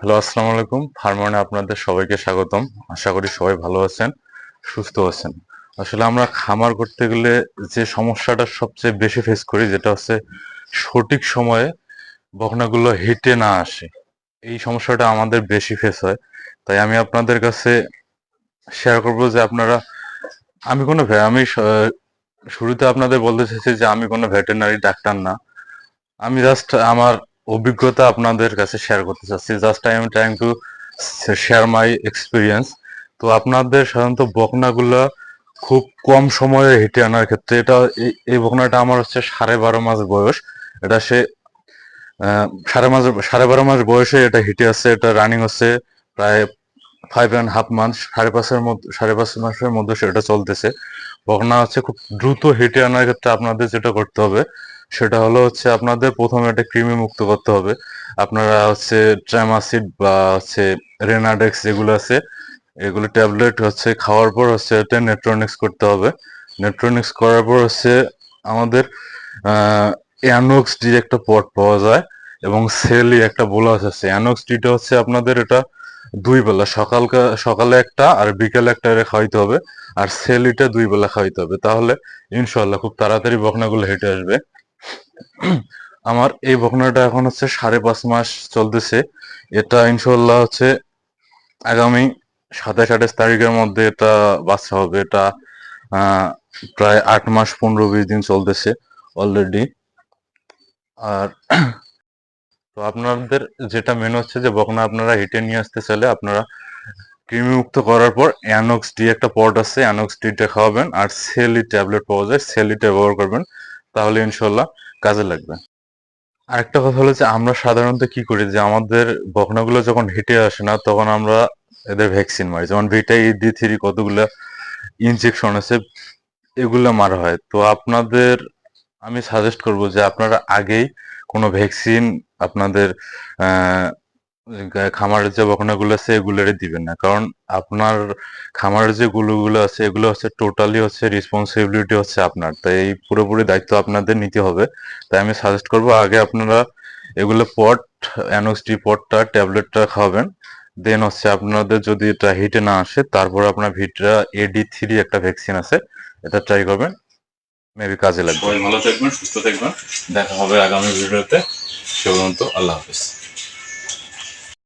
Hello, আসসালামু আলাইকুম। ফার্মানে আপনাদের সবাইকে স্বাগতম। আশা করি সবাই ভালো আছেন, সুস্থ আছেন। আসলে আমরা খামার করতে গেলে যে সমস্যাটা সবচেয়ে বেশি ফেস করি, যেটা হচ্ছে সঠিক সময়ে বকনাগুলো হেঁটে না আসে। এই সমস্যাটা আমাদের বেশি ফেস হয়। তাই আমি আপনাদের কাছে শেয়ার করব যে আপনারা, আমি কোনো আমি শুরুতে আপনাদের বলতে চাইছি যে আমি কোনো ভেটেরিনারি ডাক্তার না। আমি জাস্ট আমার অভিজ্ঞতা আপনাদের কাছে শেয়ার করতে চাচ্ছি। Just I am trying to share my experience তো আপনাদের সাধারণত বকনাগুলা খুব কম সময়ে হেঁটে আনার ক্ষেত্রে এটা এই- বকনাটা আমার হচ্ছে সাড়ে বারো মাস বয়স। এটা সে সাড়ে মাস, সাড়ে বারো মাস বয়সে এটা হিটে আছে এটা রানিং হচ্ছে প্রায় ফাইভ অ্যান্ড হাফ মান্থ সাড়ে পাঁচের মধ্যে, সাড়ে পাঁচ মাসের মধ্যে সেটা চলতেছে। বকনা হচ্ছে খুব দ্রুত হেঁটে আনার ক্ষেত্রে আপনাদের যেটা করতে হবে সেটা হলো হচ্ছে আপনাদের প্রথমে একটা কৃমি মুক্ত করতে হবে। আপনারা হচ্ছে ট্রামাসিড বা হচ্ছে রেনাডেক্স যেগুলো আছে, এগুলো ট্যাবলেট হচ্ছে খাওয়ার পর হচ্ছে এটা নেট্রনিক্স করতে হবে। নেট্রনিক্স করার পর হচ্ছে আমাদের অ্যানোক্স ডি একটা পট পাওয়া যায় এবং সেলি একটা বোলাস আছে। অ্যানোক্স ডিটা হচ্ছে আপনাদের এটা দুই বেলা সকাল সকালে একটা আর বিকেলে একটা খাওয়াইতে হবে। আর সেলিটা দুই বেলা খাওয়াইতে হবে। তাহলে ইনশাল্লাহ খুব তাড়াতাড়ি বকনাগুলো হেঁটে আসবে। আমার এই বকনাটা এখন হচ্ছে সাড়ে পাঁচ মাস চলতেছে। এটা ইনশাল্লাহ হচ্ছে আগামী সাতাশ আঠাশ তারিখের মধ্যে এটা বাচ্চা হবে। এটা প্রায় আট মাস পনেরো বিশ দিন চলতেছে অলরেডি আর তো আপনাদের যেটা মেন হচ্ছে যে বকনা আপনারা হিটে নিয়ে আসতে চাইলে আপনারা কৃমিমুক্ত করার পর অ্যানক্স ডি একটা পট আছে অ্যানক্স ডিটা খাওয়াবেন। আর সেলি ট্যাবলেট পাওয়া যায় সেলিটা ব্যবহার করবেন। তাহলে ইনশাল্লাহ কাজে লাগবে। আরেকটা কথা হলো যে, আমরা সাধারণত কি করি যে, আমাদের বকনাগুলো যখন হেঁটে আসে না, তখন আমরা এদের ভ্যাকসিন মারি। যেমন ভিটা ডি থ্রি কতগুলো ইনজেকশন আছে, এগুলো মারা হয়। তো আপনাদের আমি সাজেস্ট করব যে, আপনারা আগেই কোনো ভ্যাকসিন আপনাদের খামারের যে বকনাগুলো আছে এগুলোরে দিবেন না। কারণ আপনার খামারের যে গুলোগুলো আছে, এগুলো হচ্ছে টোটালি হচ্ছে রেসপন্সিবিলিটি হচ্ছে আপনার। তাই এই পুরোপুরি দায়িত্ব আপনাদের নিতে হবে। তাই আমি সাজেস্ট করব, আগে আপনারা এগুলো পট অ্যানোক্সটি পটটা ট্যাবলেটটা খাওয়াবেন। দেন হচ্ছে আপনাদের যদি এটা হিটে না আসে, তারপর আপনার ভিটরা এডি থ্রি একটা ভ্যাকসিন আছে, এটা ট্রাই করবেন। মেবি কাজে লাগবে। ভালো থাকবেন, সুস্থ থাকবেন। দেখা হবে আগামী ভিডিওতে। সে পর্যন্ত আল্লাহ হাফিজ।